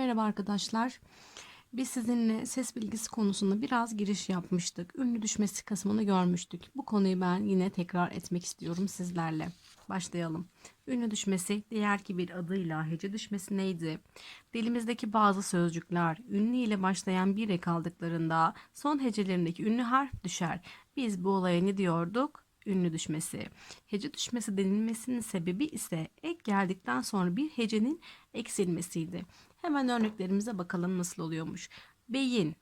Merhaba arkadaşlar. Biz sizinle ses bilgisi konusunda biraz giriş yapmıştık. Ünlü düşmesi kısmını görmüştük. Bu konuyu ben yine tekrar etmek istiyorum sizlerle. Başlayalım. Ünlü düşmesi diğer ki bir adıyla hece düşmesi neydi? Dilimizdeki bazı sözcükler ünlü ile başlayan bir ek aldıklarında son hecelerindeki ünlü harf düşer. Biz bu olaya ne diyorduk? Ünlü düşmesi. Hece düşmesi denilmesinin sebebi ise ek geldikten sonra bir hecenin eksilmesiydi. Hemen örneklerimize bakalım nasıl oluyormuş. Beyin.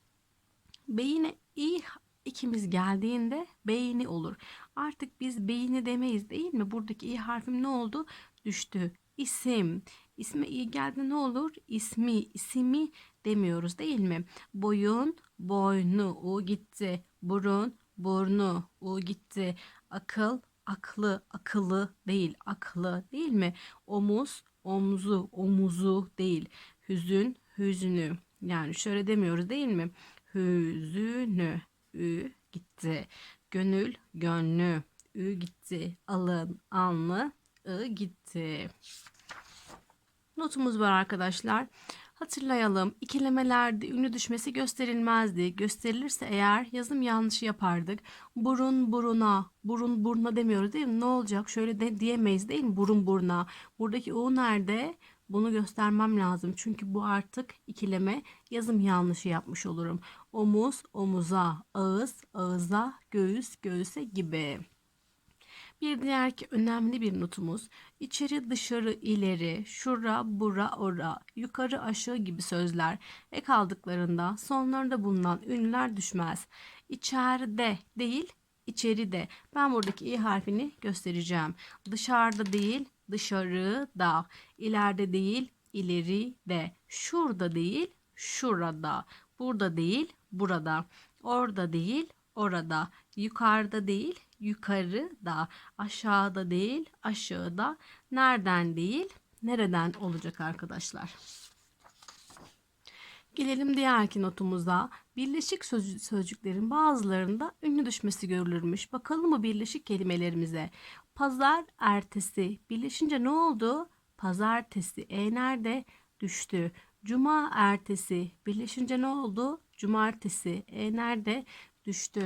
Beyine i ikimiz geldiğinde beyni olur. Artık biz beyni demeyiz değil mi? Buradaki i harfim ne oldu? Düştü. İsim. İsme i geldi ne olur? İsmi, ismi demiyoruz değil mi? Boyun, boynu, u gitti. Burun, burnu, u gitti. Akıl, aklı, akıllı değil, aklı değil mi? Omuz, omzu, omuzu değil. Hüzün, hüznü. Yani şöyle demiyoruz değil mi? Hüzünü, ü gitti. Gönül, gönlü, ü gitti. Alın, alnı, ı gitti. Notumuz var arkadaşlar. Hatırlayalım. İkilemelerde ünlü düşmesi gösterilmezdi. Gösterilirse eğer yazım yanlışı yapardık. Burun buruna, burun buruna demiyoruz değil mi? Ne olacak? Şöyle de diyemeyiz değil mi? Burun buruna. Buradaki u nerede? Bunu göstermem lazım. Çünkü bu artık ikileme yazım yanlışı yapmış olurum. Omuz, omuza, ağız, ağıza, göğüs, göğüse gibi. Bir diğer ki önemli bir notumuz içeri dışarı ileri şura bura ora yukarı aşağı gibi sözler ek aldıklarında sonlarında bulunan ünlüler düşmez. İçeride değil içeride. Ben buradaki i harfini göstereceğim. Dışarıda değil dışarıda. İleride değil ileride. Şurada değil şurada. Burada değil burada. Orada değil orada. Yukarıda değil yukarıda, aşağıda değil, aşağıda, nereden değil, nereden olacak arkadaşlar. Gelelim diğerki notumuza. Birleşik söz- sözcüklerin bazılarında ünlü düşmesi görülürmüş. Bakalım mı birleşik kelimelerimize? Pazar ertesi. Birleşince ne oldu? Pazartesi. E nerede? Düştü. Cuma ertesi. Birleşince ne oldu? Cumartesi. E nerede? Düştü.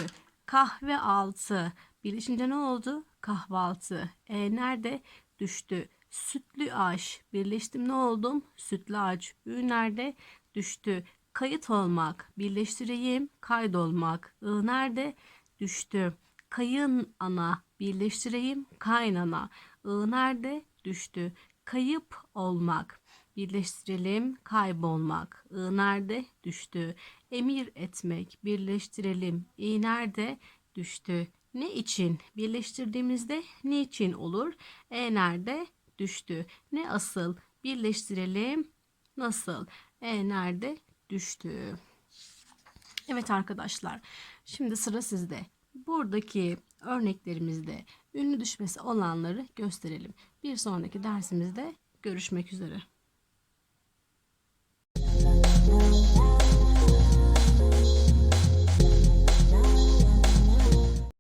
Kahve altı. Birleşince ne oldu? Kahvaltı. E nerede? Düştü. Sütlü aş. Birleştim ne oldum? Sütlü aç. Ü nerede? Düştü. Kayıt olmak. Birleştireyim. Kaydolmak. I nerede? Düştü. Kayın ana. Birleştireyim. Kaynana. I nerede? Düştü. Kayıp olmak. Birleştirelim. Kaybolmak. I nerede? Düştü. Emir etmek. Birleştirelim. İ nerede? Düştü. Ne için? Birleştirdiğimizde ne için olur? E nerede? Düştü. Ne asıl? Birleştirelim. Nasıl? E nerede? Düştü. Evet arkadaşlar. Şimdi sıra sizde. Buradaki örneklerimizde ünlü düşmesi olanları gösterelim. Bir sonraki dersimizde görüşmek üzere.